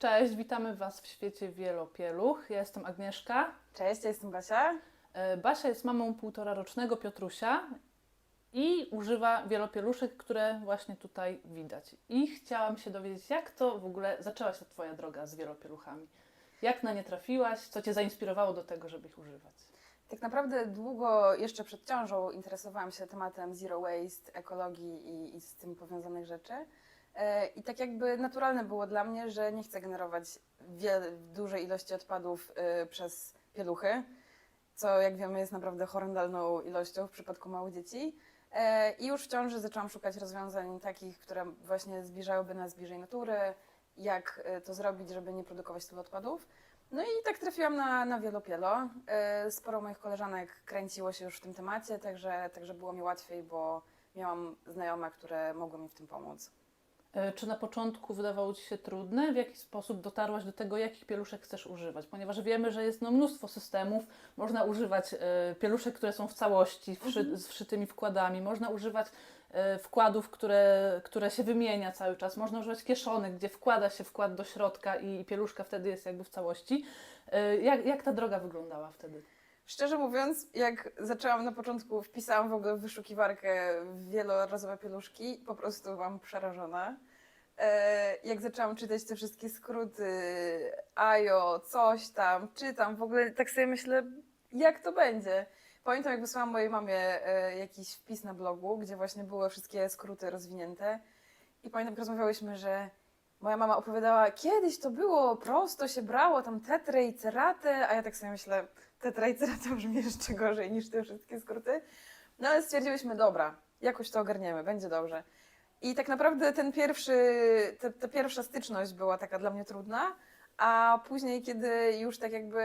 Cześć, witamy Was w świecie wielopieluch. Ja jestem Agnieszka. Cześć, ja jestem Basia. E, Basia jest mamą półtorarocznego Piotrusia i używa wielopieluszek, które właśnie tutaj widać. I chciałam się dowiedzieć, jak to w ogóle zaczęła się Twoja droga z wielopieluchami? Jak na nie trafiłaś? Co Cię zainspirowało do tego, żeby ich używać? Tak naprawdę długo jeszcze przed ciążą interesowałam się tematem zero waste, ekologii i, i z tym powiązanych rzeczy. E, I tak jakby naturalne było dla mnie, że nie chcę generować dużej ilości odpadów e, przez pieluchy, co jak wiemy jest naprawdę horrendalną ilością w przypadku małych dzieci. E, I już w ciąży zaczęłam szukać rozwiązań takich, które właśnie zbliżałyby nas bliżej natury, jak to zrobić, żeby nie produkować tylu odpadów. No i tak trafiłam na, na Wielopielo. Sporo moich koleżanek kręciło się już w tym temacie, także, także było mi łatwiej, bo miałam znajome, które mogły mi w tym pomóc. E, Czy na początku wydawało Ci się trudne? W jaki sposób dotarłaś do tego, jakich pieluszek chcesz używać? Ponieważ wiemy, że jest no, mnóstwo systemów. Można używać e, pieluszek, które są w całości, wszy, z wszytymi wkładami. Można używać e, wkładów, które, które się wymienia cały czas. Można używać kieszonek, gdzie wkłada się wkład do środka i pieluszka wtedy jest jakby w całości. Jak, jak ta droga wyglądała wtedy? Szczerze mówiąc, jak zaczęłam na początku, wpisałam w ogóle w wyszukiwarkę wielorazowe pieluszki, po prostu byłam przerażona. E, Jak zaczęłam czytać te wszystkie skróty, AJO, coś tam, czytam, w ogóle tak sobie myślę, jak to będzie. Pamiętam, jak wysłałam mojej mamie e, jakiś wpis na blogu, gdzie właśnie były wszystkie skróty rozwinięte. I pamiętam, jak rozmawiałyśmy, że moja mama opowiadała, kiedyś to było prosto, się brało tam tetrę i ceratę, a ja tak sobie myślę, tetra i cerata brzmi jeszcze gorzej niż te wszystkie skróty. No ale stwierdziłyśmy, dobra, jakoś to ogarniemy, będzie dobrze. I tak naprawdę ten pierwszy, te, ta pierwsza styczność była taka dla mnie trudna, a później, kiedy już tak jakby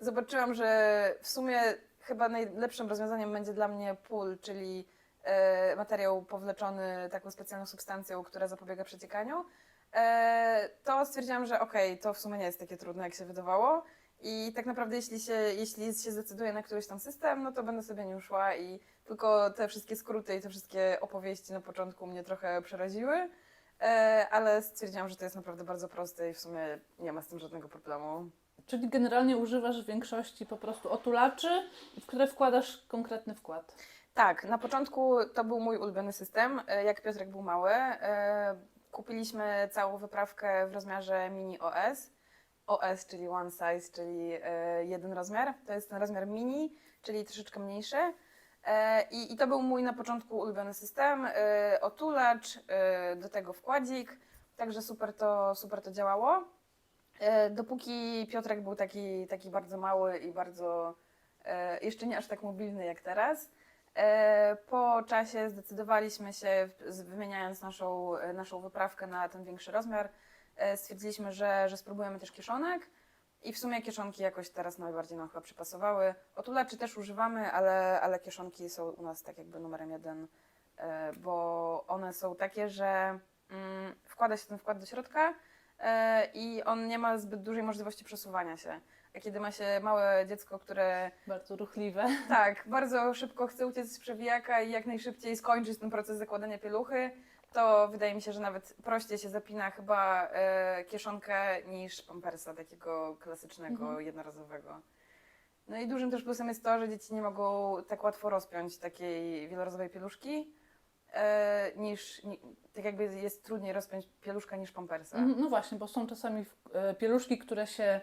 zobaczyłam, że w sumie chyba najlepszym rozwiązaniem będzie dla mnie pól, czyli e, materiał powleczony taką specjalną substancją, która zapobiega przeciekaniu, e, to stwierdziłam, że okej, to w sumie nie jest takie trudne, jak się wydawało. I tak naprawdę, jeśli się, jeśli się zdecyduję na któryś tam system, no to będę sobie nim szła i tylko te wszystkie skróty i te wszystkie opowieści na początku mnie trochę przeraziły, e, ale stwierdziłam, że to jest naprawdę bardzo proste i w sumie nie ma z tym żadnego problemu. Czyli generalnie używasz w większości po prostu otulaczy, w które wkładasz konkretny wkład. Tak, na początku to był mój ulubiony system. E, Jak Piotrek był mały, e, kupiliśmy całą wyprawkę w rozmiarze mini OS. OS, czyli one size, czyli e, jeden rozmiar. To jest ten rozmiar mini, czyli troszeczkę mniejszy. E, I, I to był mój na początku ulubiony system. E, Otulacz, do tego wkładzik, także super to, super to działało. Dopóki Piotrek był taki, taki bardzo mały i bardzo jeszcze nie aż tak mobilny jak teraz. Po czasie zdecydowaliśmy się, wymieniając naszą, naszą wyprawkę na ten większy rozmiar, stwierdziliśmy, że, że spróbujemy też kieszonek. I w sumie kieszonki jakoś teraz najbardziej nam chyba przypasowały. Otulaczy też używamy, ale, ale kieszonki są u nas tak jakby numerem jeden, e, bo one są takie, że mm, wkłada się ten wkład do środka e, i on nie ma zbyt dużej możliwości przesuwania się. A kiedy ma się małe dziecko, które Bardzo ruchliwe. tak, bardzo szybko chce uciec z przewijaka i jak najszybciej skończyć ten proces zakładania pieluchy, to wydaje mi się, że nawet prościej się zapina chyba e, kieszonkę niż pampersa takiego klasycznego, Mhm. jednorazowego. No i dużym też plusem jest to, że dzieci nie mogą tak łatwo rozpiąć takiej wielorazowej pieluszki, e, niż, ni, tak jakby jest trudniej rozpiąć pieluszkę niż pampersa. Mhm, No właśnie, bo są czasami e, pieluszki, które się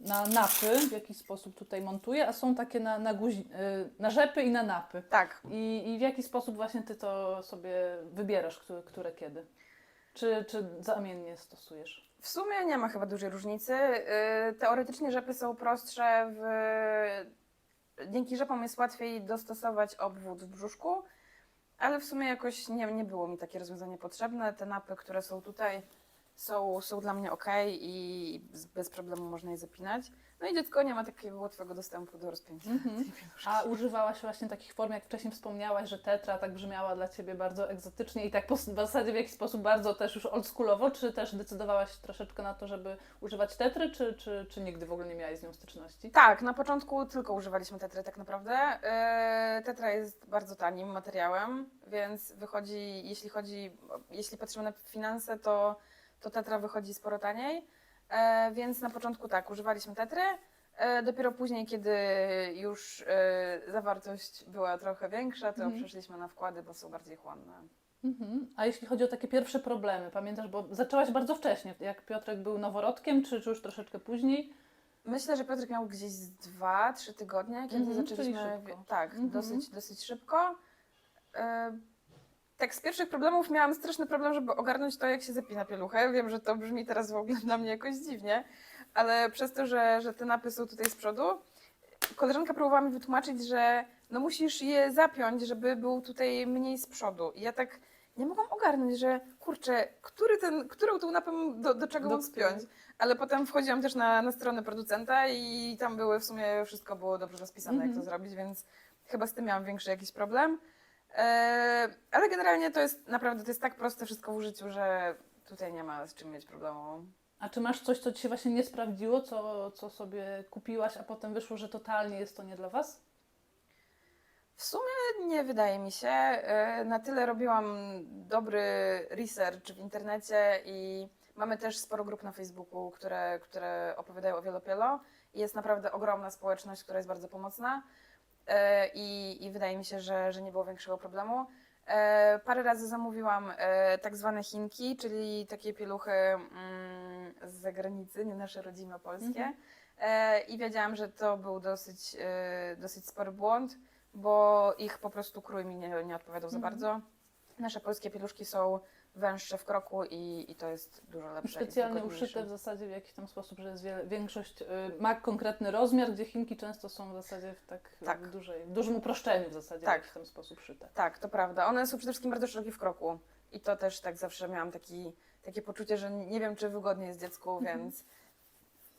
na napy w jakiś sposób tutaj montuje, a są takie na, na, guzi, e, na rzepy i na napy. Tak, I, I w jaki sposób właśnie ty to sobie wybierasz, które, które kiedy? Czy, czy zamiennie stosujesz? W sumie nie ma chyba dużej różnicy. Yy, Teoretycznie rzepy są prostsze. W... Dzięki rzepom jest łatwiej dostosować obwód w brzuszku, ale w sumie jakoś nie, nie było mi takie rozwiązanie potrzebne. Te napy, które są tutaj, są, są dla mnie ok i bez problemu można je zapinać. No i dziecko nie ma takiego łatwego dostępu do rozpięcia Mhm. pieluszki. A używałaś właśnie takich form, jak wcześniej wspomniałaś, że tetra tak brzmiała dla Ciebie bardzo egzotycznie i tak w zasadzie w jakiś sposób bardzo też już oldschoolowo, czy też decydowałaś troszeczkę na to, żeby używać tetry, czy, czy, czy nigdy w ogóle nie miałaś z nią styczności? Tak, na początku tylko używaliśmy tetry tak naprawdę. Yy, Tetra jest bardzo tanim materiałem, więc wychodzi, jeśli chodzi, jeśli patrzymy na finanse, to, to tetra wychodzi sporo taniej. E, więc na początku tak, używaliśmy tetry. E, dopiero później, kiedy już e, zawartość była trochę większa, to Mhm. przeszliśmy na wkłady, bo są bardziej chłonne. Mhm. A jeśli chodzi o takie pierwsze problemy, pamiętasz, bo zaczęłaś bardzo wcześnie, jak Piotrek był noworodkiem, czy, czy już troszeczkę później? Myślę, że Piotrek miał gdzieś dwa, trzy tygodnie, kiedy Mhm, zaczęliśmy. Tak, Mhm. dosyć, dosyć szybko. E, tak, z pierwszych problemów miałam straszny problem, żeby ogarnąć to, jak się zapina pieluchę. Wiem, że to brzmi teraz w ogóle dla mnie jakoś dziwnie, ale przez to, że, że te napy są tutaj z przodu, koleżanka próbowała mi wytłumaczyć, że no musisz je zapiąć, żeby był tutaj mniej z przodu. I ja tak nie mogłam ogarnąć, że kurczę, który ten, którą tą napę do, do czego Do mam spiąć? Ale potem wchodziłam też na, na stronę producenta i tam były w sumie wszystko było dobrze rozpisane, jak Mhm. to zrobić, więc chyba z tym miałam większy jakiś problem. E, ale generalnie to jest naprawdę to jest tak proste wszystko w użyciu, że tutaj nie ma z czym mieć problemu. A czy masz coś, co Ci się właśnie nie sprawdziło, co, co sobie kupiłaś, a potem wyszło, że totalnie jest to nie dla Was? W sumie nie wydaje mi się. E, Na tyle robiłam dobry research w internecie i mamy też sporo grup na Facebooku, które, które opowiadają o wielopielo. Jest naprawdę ogromna społeczność, która jest bardzo pomocna. E, I, i wydaje mi się, że, że nie było większego problemu. E, Parę razy zamówiłam e, tak zwane Chinki, czyli takie pieluchy mm, z zagranicy, nie nasze rodzime polskie. Mhm. I wiedziałam, że to był dosyć, dosyć spory błąd, bo ich po prostu krój mi nie, nie odpowiadał za Mhm. bardzo. Nasze polskie pieluszki są węższe w kroku i, i to jest dużo lepsze. Specjalnie uszyte w zasadzie w jakiś tam sposób, że jest wiele, większość y, ma konkretny rozmiar, gdzie Chinki często są w zasadzie w tak, Tak. Dużej, dużym uproszczeniu w zasadzie Tak. w jakiś tam sposób szyte. Tak, to prawda. One są przede wszystkim bardzo szerokie w kroku. I to też tak zawsze miałam taki, takie poczucie, że nie wiem, czy wygodnie jest dziecku, Mhm. więc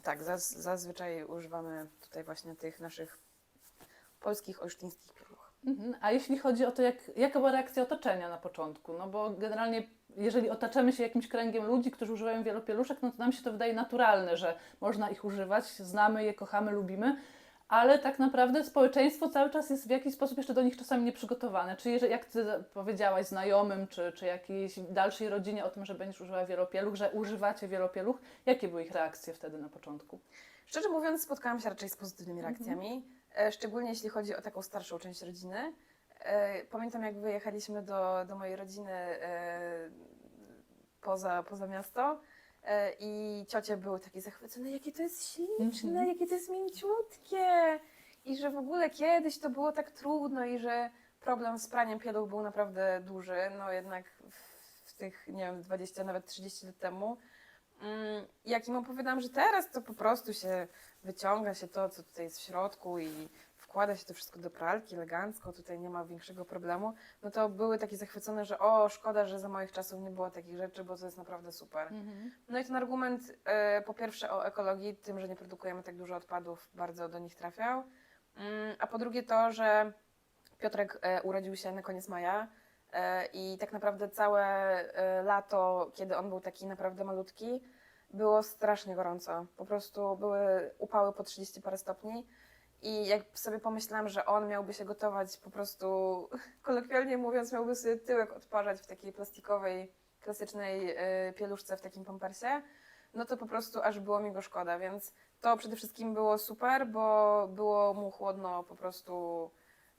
tak, zaz, zazwyczaj używamy tutaj właśnie tych naszych polskich, olsztyńskich pieluch. Mhm. A jeśli chodzi o to, jak, jaka była reakcja otoczenia na początku? No bo generalnie, jeżeli otaczamy się jakimś kręgiem ludzi, którzy używają wielopieluszek, no to nam się to wydaje naturalne, że można ich używać, znamy je, kochamy, lubimy, ale tak naprawdę społeczeństwo cały czas jest w jakiś sposób jeszcze do nich czasami nieprzygotowane. Czy jeżeli, jak Ty powiedziałaś znajomym, czy, czy jakiejś dalszej rodzinie o tym, że będziesz używała wielopieluch, że używacie wielopieluch, jakie były ich reakcje wtedy na początku? Szczerze mówiąc, spotkałam się raczej z pozytywnymi reakcjami, e, szczególnie jeśli chodzi o taką starszą część rodziny. E, Pamiętam, jak wyjechaliśmy do, do mojej rodziny e, poza, poza miasto e, i ciocie były takie zachwycone, jakie to jest śliczne, Mhm. jakie to jest mięciutkie i że w ogóle kiedyś to było tak trudno i że problem z praniem pieluch był naprawdę duży, no jednak w, w tych, nie wiem, 20, nawet 30 lat temu. Mm, Jak im opowiadam, że teraz to po prostu się wyciąga się to, co tutaj jest w środku i wkłada się to wszystko do pralki elegancko, tutaj nie ma większego problemu, no to były takie zachwycone, że o, szkoda, że za moich czasów nie było takich rzeczy, bo to jest naprawdę super. No i ten argument e, po pierwsze o ekologii, tym, że nie produkujemy tak dużo odpadów, bardzo do nich trafiał, Mm, a po drugie to, że Piotrek e, urodził się na koniec maja e, i tak naprawdę całe lato, kiedy on był taki naprawdę malutki, było strasznie gorąco. Po prostu były upały po 30 parę stopni. I jak sobie pomyślałam, że on miałby się gotować po prostu, kolokwialnie mówiąc, miałby sobie tyłek odparzać w takiej plastikowej, klasycznej y, pieluszce w takim pampersie, no to po prostu aż było mi go szkoda, więc to przede wszystkim było super, bo było mu chłodno po prostu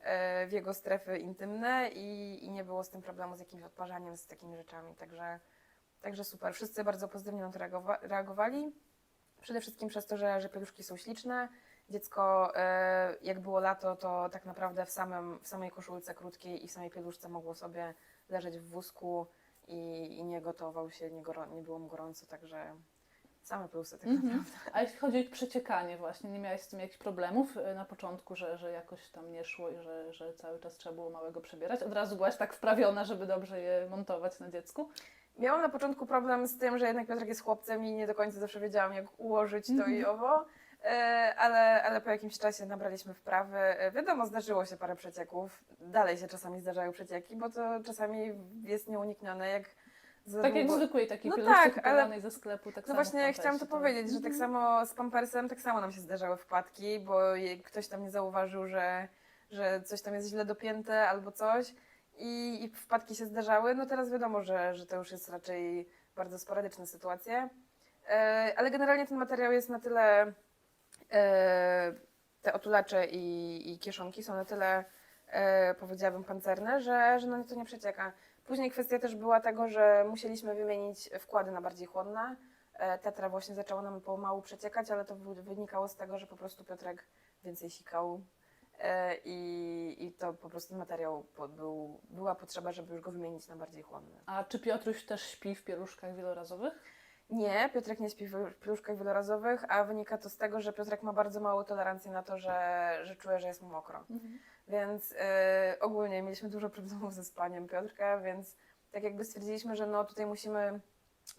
y, w jego strefy intymne i, i nie było z tym problemu z jakimś odparzaniem, z takimi rzeczami, także, także super. Wszyscy bardzo pozytywnie na to reagowa- reagowali. Przede wszystkim przez to, że, że pieluszki są śliczne. Dziecko, e, jak było lato, to tak naprawdę w, samym, w samej koszulce krótkiej i w samej pieluszce mogło sobie leżeć w wózku i, i nie gotował się, nie, nie było mu gorąco, także same plusy tak Mhm. naprawdę. A jeśli chodzi o przeciekanie właśnie, nie miałeś z tym jakichś problemów y, na początku, że, że jakoś tam nie szło i że, że cały czas trzeba było małego przebierać? Od razu byłaś tak wprawiona, żeby dobrze je montować na dziecku? Miałam na początku problem z tym, że jednak Piotrek jest chłopcem i nie do końca zawsze wiedziałam, jak ułożyć to Mhm. i owo. E, Ale, ale po jakimś czasie nabraliśmy wprawy. E, Wiadomo, zdarzyło się parę przecieków. Dalej się czasami zdarzają przecieki, bo to czasami jest nieuniknione. Jak Tak jak zwykłej takiej No tak, ale- ze sklepu, tak No samo właśnie, chciałam to powiedzieć, że tak Mhm. samo z pampersem, tak samo nam się zdarzały wpadki, bo ktoś tam nie zauważył, że, że coś tam jest źle dopięte albo coś i, i wpadki się zdarzały. No teraz wiadomo, że, że to już jest raczej bardzo sporadyczne sytuacje. E, ale generalnie ten materiał jest na tyle, te otulacze i, i kieszonki są na tyle, e, powiedziałabym, pancerne, że, że no to nie przecieka. Później kwestia też była tego, że musieliśmy wymienić wkłady na bardziej chłodne. E, Tetra właśnie zaczęło nam pomału przeciekać, ale to wy- wynikało z tego, że po prostu Piotrek więcej sikał e, i, i to po prostu materiał był, była potrzeba, żeby już go wymienić na bardziej chłodny. A czy Piotruś też śpi w pieluszkach wielorazowych? Nie, Piotrek nie śpi w pieluszkach wielorazowych, a wynika to z tego, że Piotrek ma bardzo małą tolerancję na to, że, że czuje, że jest mu mokro. Więc e, ogólnie mieliśmy dużo problemów ze spaniem Piotrka, więc tak jakby stwierdziliśmy, że no tutaj musimy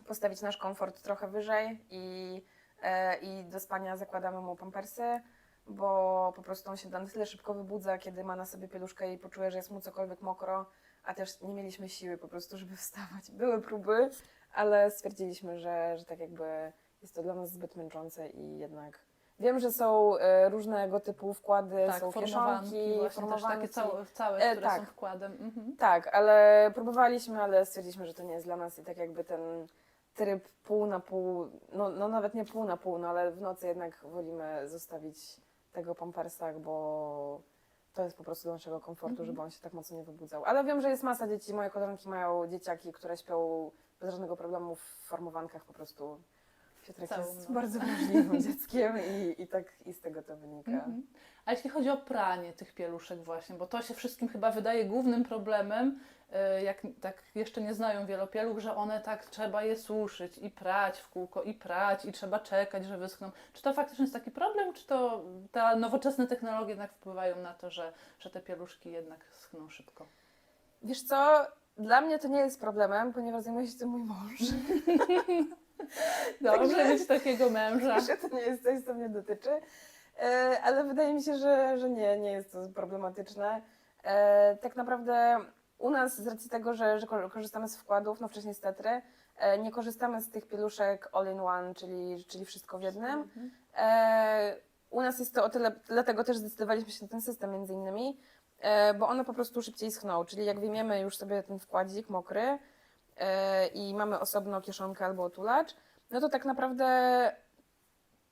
postawić nasz komfort trochę wyżej i, e, i do spania zakładamy mu pampersy, bo po prostu on się na tyle szybko wybudza, kiedy ma na sobie pieluszkę i poczuje, że jest mu cokolwiek mokro, a też nie mieliśmy siły po prostu, żeby wstawać. Były próby, ale stwierdziliśmy, że, że tak jakby jest to dla nas zbyt męczące i jednak Wiem, że są e, różnego typu wkłady, Tak, są formowanki, kieszonki, też takie formowanki. całe, całe E, które są tak. wkładem. Mhm. Tak, ale próbowaliśmy, ale stwierdziliśmy, że to nie jest dla nas i tak jakby ten tryb pół na pół, no, no nawet nie pół na pół, no ale w nocy jednak wolimy zostawić tego pampersa, bo to jest po prostu dla naszego komfortu, Mhm. żeby on się tak mocno nie wybudzał. Ale wiem, że jest masa dzieci, moje koleżanki mają dzieciaki, które śpią bez żadnego problemu w formowankach po prostu. Piotrek Całą jest noc. bardzo wrażliwym dzieckiem i, i tak i z tego to wynika. Mhm. A jeśli chodzi o pranie tych pieluszek właśnie, bo to się wszystkim chyba wydaje głównym problemem, e, jak tak jeszcze nie znają wielopieluch, że one tak trzeba je suszyć i prać w kółko i prać i trzeba czekać, że wyschną. Czy to faktycznie jest taki problem, czy to te nowoczesne technologie jednak wpływają na to, że, że te pieluszki jednak schną szybko? Wiesz co, dla mnie to nie jest problemem, ponieważ zajmuje się tym mój mąż. Dobrze Także- mieć takiego męża. że to nie jest coś, co mnie dotyczy. E, ale wydaje mi się, że, że nie, nie jest to problematyczne. E, tak naprawdę u nas z racji tego, że, że ko- korzystamy z wkładów, no wcześniej z Tetry, e, nie korzystamy z tych pieluszek all in one, czyli, czyli wszystko w jednym. Mhm. E, u nas jest to o tyle, dlatego też zdecydowaliśmy się na ten system między innymi, bo one po prostu szybciej schną, czyli jak wyjmiemy już sobie ten wkładzik mokry e, i mamy osobno kieszonkę albo otulacz, no to tak naprawdę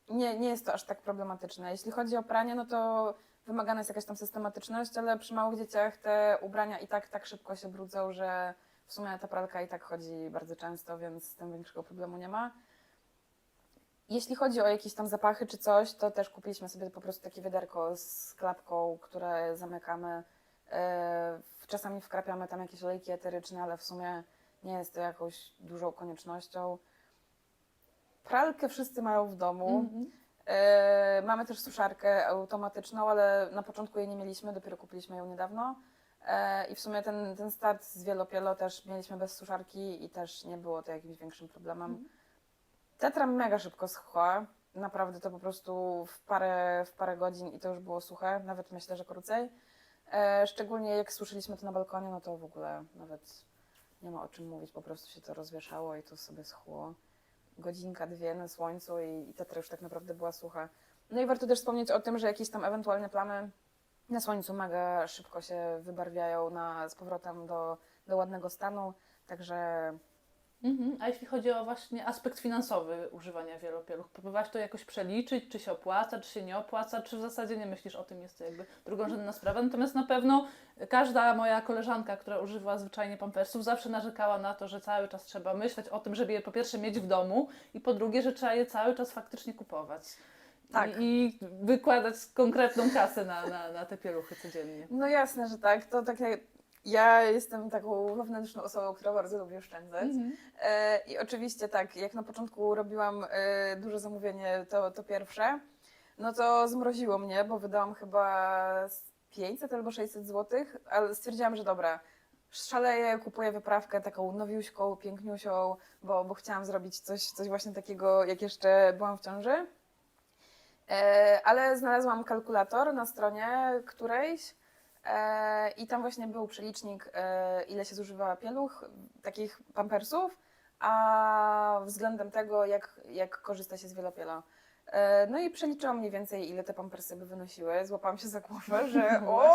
nie, nie jest to aż tak problematyczne. Jeśli chodzi o pranie, no to wymagana jest jakaś tam systematyczność, ale przy małych dzieciach te ubrania i tak tak szybko się brudzą, że w sumie ta pralka i tak chodzi bardzo często, więc z tym większego problemu nie ma. Jeśli chodzi o jakieś tam zapachy czy coś, to też kupiliśmy sobie po prostu takie wiaderko z klapką, które zamykamy. E, Czasami wkrapiamy tam jakieś olejki eteryczne, ale w sumie nie jest to jakąś dużą koniecznością. Pralkę wszyscy mają w domu. Mhm. E, mamy też suszarkę automatyczną, ale na początku jej nie mieliśmy, dopiero kupiliśmy ją niedawno. E, I w sumie ten, ten start z Wielopielo też mieliśmy bez suszarki i też nie było to jakimś większym problemem. Mhm. Tetra mega szybko schła. Naprawdę to po prostu w parę, w parę godzin i to już było suche, nawet myślę, że krócej. E, szczególnie jak suszyliśmy to na balkonie, no to w ogóle nawet nie ma o czym mówić, po prostu się to rozwieszało i to sobie schło. Godzinka, dwie na słońcu i, i tetra już tak naprawdę była sucha. No i warto też wspomnieć o tym, że jakieś tam ewentualne plamy na słońcu mega szybko się wybarwiają na, z powrotem do, do ładnego stanu, także Mhm. A jeśli chodzi o właśnie aspekt finansowy używania wielopieluch, próbowałaś to jakoś przeliczyć, czy się opłaca, czy się nie opłaca, czy w zasadzie nie myślisz o tym, jest to jakby drugorzędna sprawa. Natomiast na pewno każda moja koleżanka, która używała zwyczajnie pampersów, zawsze narzekała na to, że cały czas trzeba myśleć o tym, żeby je po pierwsze mieć w domu i po drugie, że trzeba je cały czas faktycznie kupować. Tak. I, wykładać konkretną kasę na, na, na te pieluchy codziennie. No jasne, że tak. To tak jak ja jestem taką wewnętrzną osobą, która bardzo lubi oszczędzać. Mhm. E, I oczywiście tak, jak na początku robiłam e, duże zamówienie, to, to pierwsze, no to zmroziło mnie, bo wydałam chyba z 500 albo 600 zł, ale stwierdziłam, że dobra, szaleję, kupuję wyprawkę taką nowiuśką, piękniusią, bo, bo chciałam zrobić coś, coś właśnie takiego, jak jeszcze byłam w ciąży. E, ale znalazłam kalkulator na stronie którejś i tam właśnie był przelicznik, e, ile się zużywa pieluch, takich pampersów, a względem tego, jak, jak korzysta się z wielopielo. E, No i przeliczyłam mniej więcej, ile te pampersy by wynosiły. Złapałam się za głowę, że o,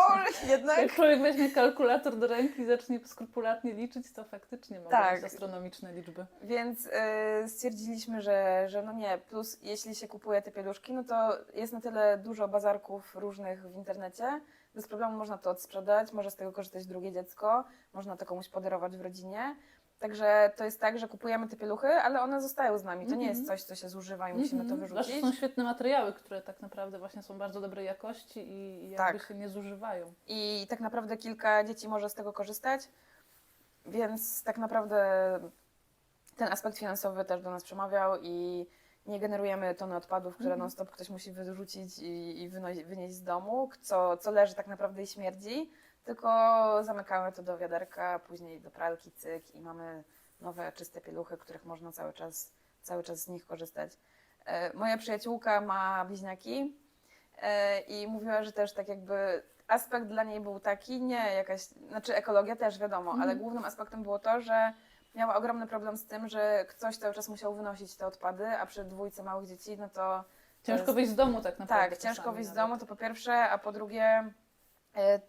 jednak Jak człowiek weźmie kalkulator do ręki i zacznie skrupulatnie liczyć, to faktycznie mogą Tak. być astronomiczne liczby. Więc y, stwierdziliśmy, że, że no nie, plus jeśli się kupuje te pieluszki, no to jest na tyle dużo bazarków różnych w internecie, bez problemu można to odsprzedać, może z tego korzystać drugie dziecko, można to komuś podarować w rodzinie. Także to jest tak, że kupujemy te pieluchy, ale one zostają z nami. To nie jest Mhm. coś, co się zużywa i musimy to Mhm. Wyrzucić. są świetne materiały, które tak naprawdę właśnie są bardzo dobrej jakości i i jakby Tak. się nie zużywają. I tak naprawdę kilka dzieci może z tego korzystać, więc tak naprawdę ten aspekt finansowy też do nas przemawiał i nie generujemy tony odpadów, które Mhm. non-stop ktoś musi wyrzucić i, i wynieść z domu, co, co leży tak naprawdę i śmierdzi, tylko zamykamy to do wiaderka, później do pralki, cyk i mamy nowe, czyste pieluchy, których można cały czas, cały czas z nich korzystać. E, Moja przyjaciółka ma bliźniaki e, i mówiła, że też tak jakby aspekt dla niej był taki, nie jakaś, znaczy ekologia też wiadomo, ale Mhm. głównym aspektem było to, że miała ogromny problem z tym, że ktoś cały czas musiał wynosić te odpady, a przy dwójce małych dzieci, no to Ciężko jest- wyjść z domu tak naprawdę. tak, ciężko wyjść z domu, to po pierwsze, a po drugie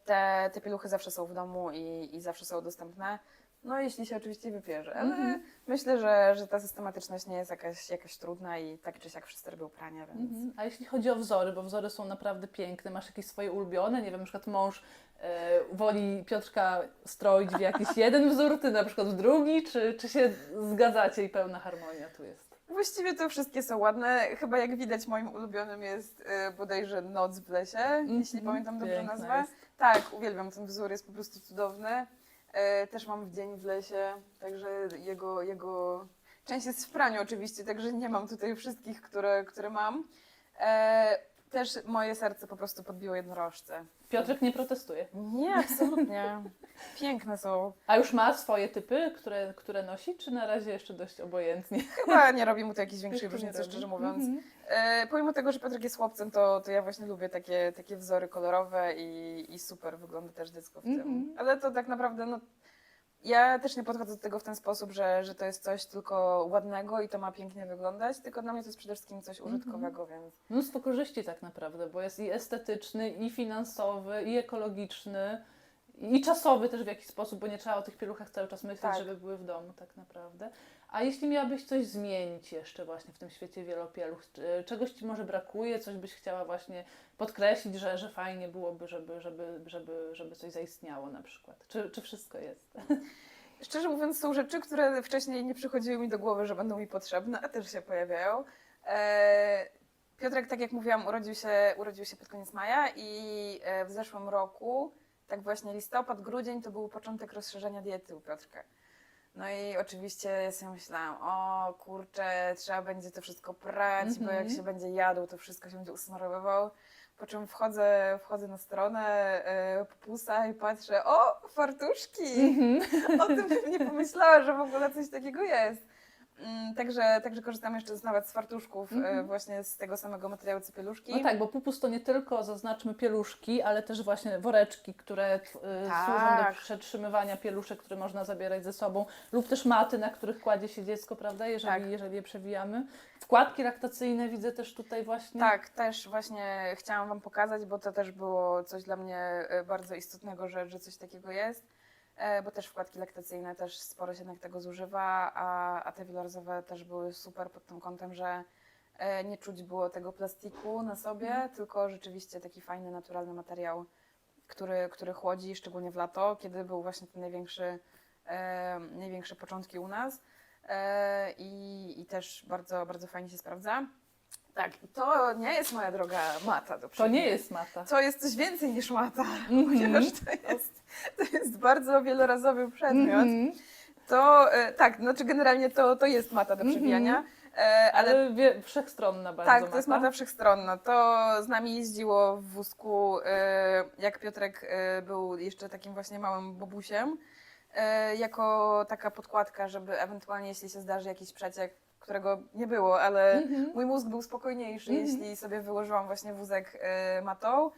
te, te pieluchy zawsze są w domu i, i zawsze są dostępne. No jeśli się oczywiście wypierze, ale Mhm. myślę, że, że ta systematyczność nie jest jakaś, jakaś trudna i tak czy siak wszyscy robią pranie, więc... Mhm. A jeśli chodzi o wzory, bo wzory są naprawdę piękne, masz jakieś swoje ulubione, nie wiem, na przykład mąż e, woli Piotrka stroić w jakiś jeden wzór, ty na przykład w drugi, czy, czy się zgadzacie i pełna harmonia tu jest? Właściwie to wszystkie są ładne. Chyba jak widać moim ulubionym jest y, bodajże Noc w lesie, jeśli Mhm. pamiętam dobrze Piękna nazwę. jest. Tak, uwielbiam ten wzór, jest po prostu cudowny. E, też mam w dzień w lesie, także jego, jego część jest w praniu oczywiście, także nie mam tutaj wszystkich, które, które mam. E, też moje serce po prostu podbiło jednorożce. Piotrek nie protestuje. Nie, absolutnie. Piękne są. A już ma swoje typy, które, które nosi, czy na razie jeszcze dość obojętnie? Chyba nie robi mu to jakiejś większej Jeszcze nie różnicy, robi. szczerze mówiąc. Mhm. E, pomimo tego, że Piotrek jest chłopcem, to, to ja właśnie lubię takie, takie wzory kolorowe i, i super wygląda też dziecko w tym. Mhm. Ale to tak naprawdę, no, ja też nie podchodzę do tego w ten sposób, że, że to jest coś tylko ładnego i to ma pięknie wyglądać, tylko dla mnie to jest przede wszystkim coś Mhm. użytkowego, więc Mnóstwo korzyści tak naprawdę, bo jest i estetyczny, i finansowy, i ekologiczny, i czasowy też w jakiś sposób, bo nie trzeba o tych pieluchach cały czas myśleć, Tak. żeby były w domu tak naprawdę. A jeśli miałabyś coś zmienić jeszcze właśnie w tym świecie wielopieluch, czy- czegoś Ci może brakuje, coś byś chciała właśnie podkreślić, że, że fajnie byłoby, żeby, żeby, żeby, żeby coś zaistniało na przykład? Czy, czy wszystko jest? Szczerze mówiąc, są rzeczy, które wcześniej nie przychodziły mi do głowy, że będą mi potrzebne, a też się pojawiają. E, Piotrek, tak jak mówiłam, urodził się, urodził się pod koniec maja i e, w zeszłym roku, tak właśnie listopad, grudzień, to był początek rozszerzenia diety u Piotrka. No i oczywiście ja sobie myślałam, o kurczę, trzeba będzie to wszystko prać, bo jak Mhm. się będzie jadł, to wszystko się będzie usmarowywał. Po czym wchodzę, wchodzę na stronę e, Pupusa i patrzę, o, fartuszki! Mhm. O tym bym nie pomyślała, że w ogóle coś takiego jest. Mm, Także, także korzystam jeszcze z, nawet z fartuszków, e, Mhm. właśnie z tego samego materiału co pieluszki. No tak, bo pupus to nie tylko, zaznaczmy, pieluszki, ale też właśnie woreczki, które y, Tak. służą do przetrzymywania pieluszek, które można zabierać ze sobą, lub też maty, na których kładzie się dziecko, prawda, jeżeli, Tak. jeżeli je przewijamy. Wkładki laktacyjne widzę też tutaj właśnie. Tak, też właśnie chciałam Wam pokazać, bo to też było coś dla mnie e, bardzo istotnego, że, że coś takiego jest. E, Bo też wkładki laktacyjne też sporo się jednak tego zużywa, a, a te wielorazowe też były super pod tym kątem, że e, nie czuć było tego plastiku na sobie, Mhm. tylko rzeczywiście taki fajny, naturalny materiał, który, który chłodzi, szczególnie w lato, kiedy był właśnie ten największy, e, największe początki u nas. E, i, I też bardzo, bardzo fajnie się sprawdza. Tak, to nie jest moja droga mata do To nie jest mata. To jest coś więcej niż mata, Mhm. ponieważ to jest, to jest bardzo wielorazowy przedmiot. Mhm. To e, tak, znaczy generalnie to, to jest mata do Mhm. przebijania, e, ale Ale wie, wszechstronna bardzo tak, to jest mata wszechstronna. To z nami jeździło w wózku, e, jak Piotrek e, był jeszcze takim właśnie małym bobusiem, e, jako taka podkładka, żeby ewentualnie, jeśli się zdarzy jakiś przeciek, którego nie było, ale Mhm. mój mózg był spokojniejszy, Mhm. jeśli sobie wyłożyłam właśnie wózek e, matą,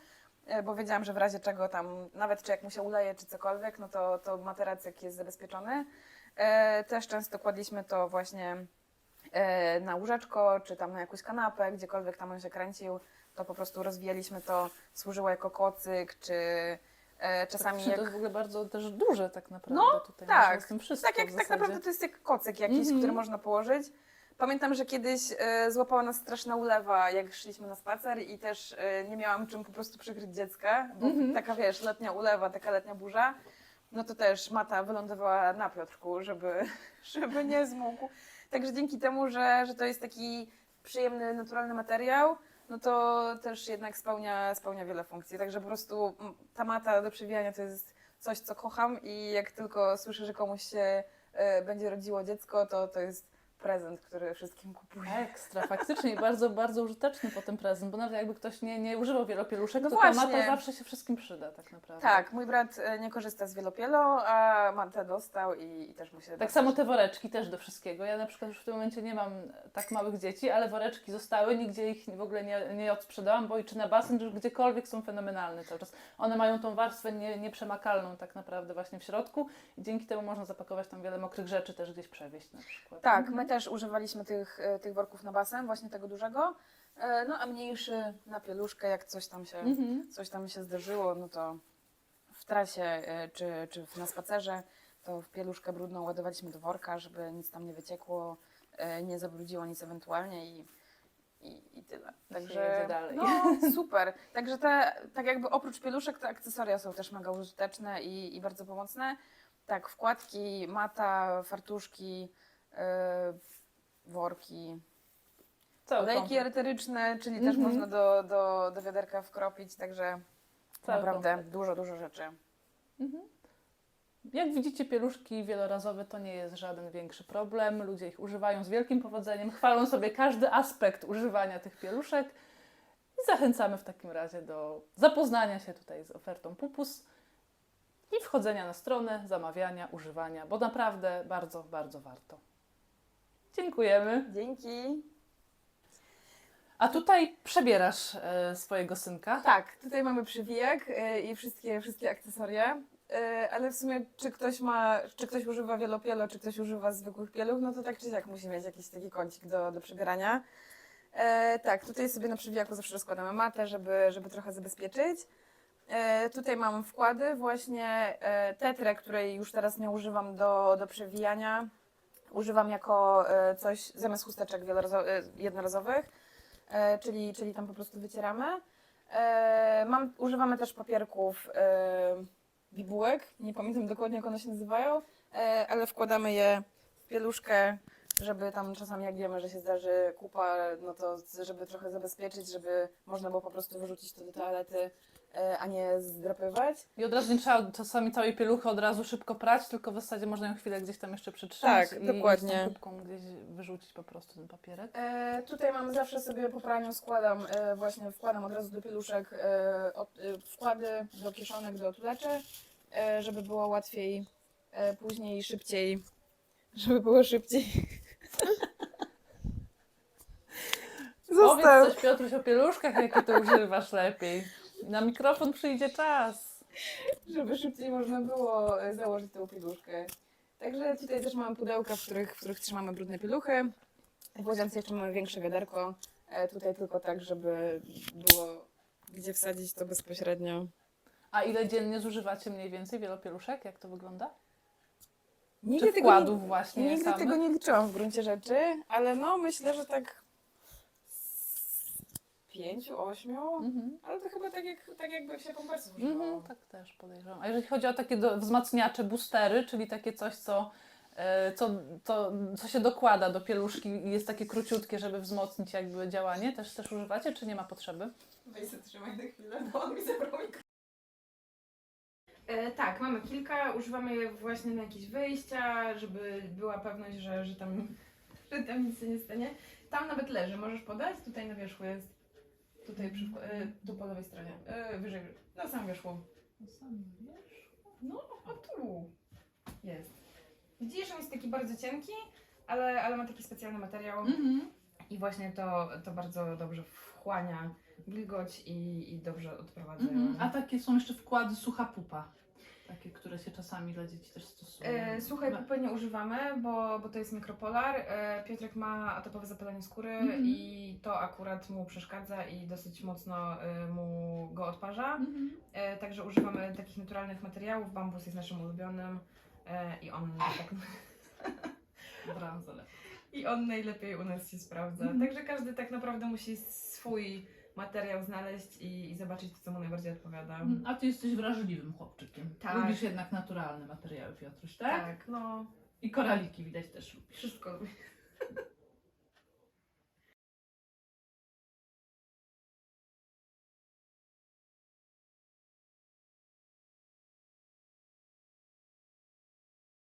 e, bo wiedziałam, że w razie czego tam, nawet czy jak mu się uleje, czy cokolwiek, no to, to materacyk jest zabezpieczony. E, Też często kładliśmy to właśnie e, na łóżeczko, czy tam na jakąś kanapę, gdziekolwiek tam on się kręcił, to po prostu rozwijaliśmy to, służyło jako kocyk, czy czasami Faktycznie jak... To jest w ogóle bardzo też duże tak naprawdę No, tutaj. tak. z tym wszystko Tak, jak, tak naprawdę to jest jak kocyk jakiś, Mhm. który można położyć. Pamiętam, że kiedyś e, złapała nas straszna ulewa, jak szliśmy na spacer i też e, nie miałam czym po prostu przykryć dziecka, bo Mhm. taka wiesz, letnia ulewa, taka letnia burza, no to też mata wylądowała na Piotrku, żeby, żeby nie zmógł. Także dzięki temu, że, że to jest taki przyjemny, naturalny materiał, no to też jednak spełnia, spełnia wiele funkcji. Także po prostu mm, ta mata do przewijania to jest coś, co kocham i jak tylko słyszę, że komuś się e, będzie rodziło dziecko, to to jest prezent, który wszystkim kupuję. Ekstra, faktycznie i bardzo, bardzo użyteczny potem prezent, bo nawet jakby ktoś nie, nie używał wielopieluszek, No to właśnie. ta mata zawsze się wszystkim przyda tak naprawdę. Tak, mój brat e, nie korzysta z wielopielo, a matę dostał i, i też mu się Tak samo te woreczki też do wszystkiego. Ja na przykład już w tym momencie nie mam tak małych dzieci, ale woreczki zostały, nigdzie ich w ogóle nie, nie odsprzedałam, bo i czy na basen, czy gdziekolwiek są fenomenalne cały czas. One mają tą warstwę nie, nieprzemakalną tak naprawdę właśnie w środku i dzięki temu można zapakować tam wiele mokrych rzeczy też gdzieś przewieźć na przykład. Tak, Mhm. my też używaliśmy tych, e, tych worków na basen, właśnie tego dużego, e, no a mniejszy na pieluszkę, jak coś tam się, Mhm. coś tam się zdarzyło, no to w trasie e, czy, czy na spacerze, to w pieluszkę brudną ładowaliśmy do worka, żeby nic tam nie wyciekło, nie zabrudziło nic ewentualnie i, i, i tyle. Także dalej. no super. Także te, tak jakby oprócz pieluszek, te akcesoria są też mega użyteczne i, i bardzo pomocne. Tak, wkładki, mata, fartuszki, worki, Cały olejki komplet. eteryczne, czyli też Mhm. można do, do, do wiaderka wkropić, także Cały naprawdę komplet. dużo, dużo rzeczy. Mhm. Jak widzicie, pieluszki wielorazowe to nie jest żaden większy problem. Ludzie ich używają z wielkim powodzeniem, chwalą sobie każdy aspekt używania tych pieluszek i zachęcamy w takim razie do zapoznania się tutaj z ofertą Pupus i wchodzenia na stronę, zamawiania, używania, bo naprawdę bardzo, bardzo warto. Dziękujemy. Dzięki. A tutaj przebierasz e, swojego synka. Tak, tutaj mamy przywijak e, i wszystkie, wszystkie akcesoria. E, Ale w sumie, czy ktoś ma, czy ktoś używa wielopielo, czy ktoś używa zwykłych pieluch, no to tak czy siak musi mieć jakiś taki kącik do, do przybierania. E, tak, tutaj sobie na przywijaku zawsze rozkładamy matę, żeby, żeby trochę zabezpieczyć. E, tutaj mam wkłady, właśnie e, tetrę, której już teraz nie używam do, do przewijania. Używam jako e, coś zamiast chusteczek e, jednorazowych, e, czyli, czyli tam po prostu wycieramy. Mam, używamy też papierków bibułek, nie pamiętam dokładnie jak one się nazywają, ale wkładamy je w pieluszkę, żeby tam czasami jak wiemy, że się zdarzy kupa, no to żeby trochę zabezpieczyć, żeby można było po prostu wyrzucić to do toalety, a nie zdrapywać. I od razu nie trzeba czasami całej pieluchy od razu szybko prać, tylko w zasadzie można ją chwilę gdzieś tam jeszcze przytrzymać Tak, i, dokładnie. kubką gdzieś wyrzucić po prostu ten papierek. E, tutaj mam zawsze sobie po praniu składam, e, właśnie wkładam od razu do pieluszek e, od, e, wkłady do kieszonek, do otulaczy, e, żeby było łatwiej e, później i szybciej, żeby było szybciej. Powiedz coś Piotruś o pieluszkach, jakie ty używasz lepiej. Na mikrofon przyjdzie czas. żeby szybciej można było e, założyć tą pieluszkę. Także tutaj też mamy pudełka, w których, w których trzymamy brudne pieluchy. W łazience jeszcze mamy większe wiaderko. E, tutaj tylko tak, żeby było gdzie wsadzić to bezpośrednio. A ile dziennie zużywacie mniej więcej wielopieluszek? Jak to wygląda? Nigdy Czy tego nie- wkładów właśnie Nigdy samych? tego nie liczyłam w gruncie rzeczy, ale no myślę, że tak pięciu, ośmiu, Mhm. ale to chyba tak, jak, tak jakby się pampersów używało. Mhm, tak też podejrzewam. A jeżeli chodzi o takie do, wzmacniacze, boostery, czyli takie coś, co, e, co, co, co się dokłada do pieluszki i jest takie króciutkie, żeby wzmocnić jakby działanie, też, też używacie, czy nie ma potrzeby? Weź trzymaj na chwilę, bo on mi zabrał mikrofon. E, tak, mamy kilka, używamy je właśnie na jakieś wyjścia, żeby była pewność, że, że, tam, że tam nic się nie stanie. Tam nawet leży, możesz podać, tutaj na wierzchu jest, tutaj przy, e, tu po lewej stronie, e, wyżej, na samym wierzchu. No, a tu jest. Widzisz, on jest taki bardzo cienki, ale, ale ma taki specjalny materiał Mhm. i właśnie to, to bardzo dobrze wchłania wilgoć i, i dobrze odprowadza. Mhm. A takie są jeszcze wkłady sucha pupa. Takie, które się czasami dla dzieci też stosuje? E, słuchaj, No. nie używamy, bo, bo to jest mikropolar. E, Piotrek ma atopowe zapalenie skóry Mhm. i to akurat mu przeszkadza i dosyć mocno e, mu go odparza. Mhm. E, także używamy takich naturalnych materiałów. Bambus jest naszym ulubionym e, i on tak, i on najlepiej u nas się sprawdza. Mhm. Także każdy tak naprawdę musi swój materiał znaleźć i, i zobaczyć co mu najbardziej odpowiada. Mhm. A ty jesteś wrażliwym chłopczykiem. Tak. Lubisz jednak naturalne materiały, Piotruś, tak? tak, no I koraliki widać też lubisz. wszystko lubię.